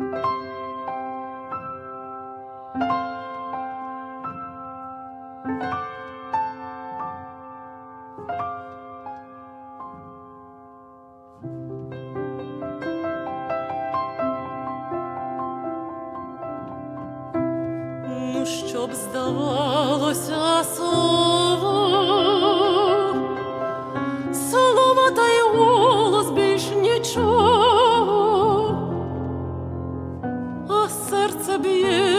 Ну, щоб здавалося.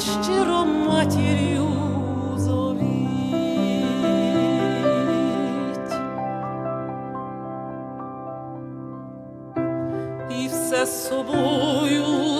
щиро матір'ю зовіть. І все з собою.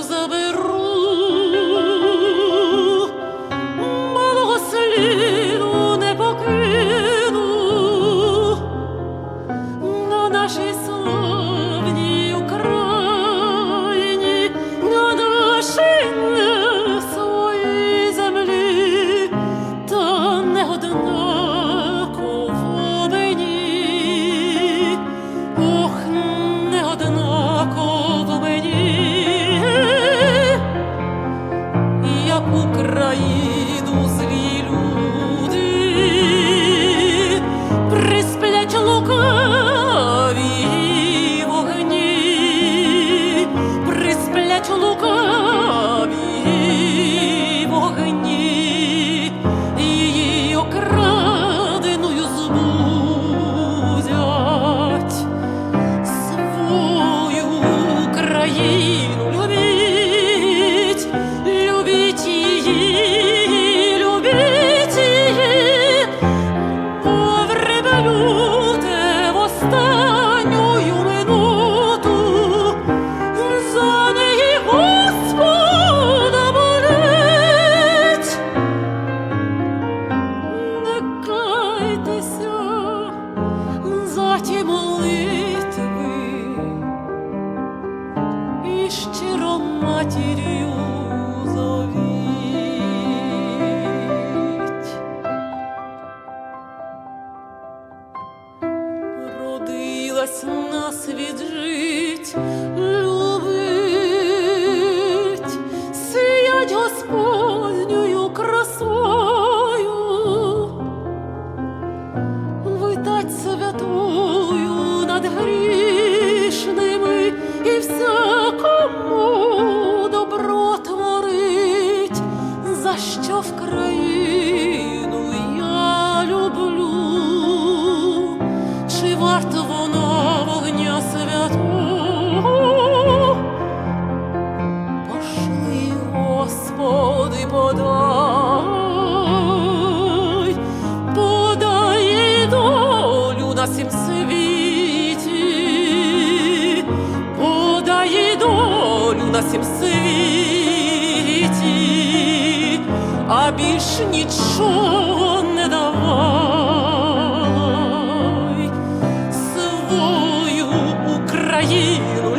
матір'ю зовіть. Родилась нас віджить, любить, сіять Господь. варто воно вогня святого, Господи, подай, подай долю на сім світі, подай долю на сім світі, а більш нічого. Україну.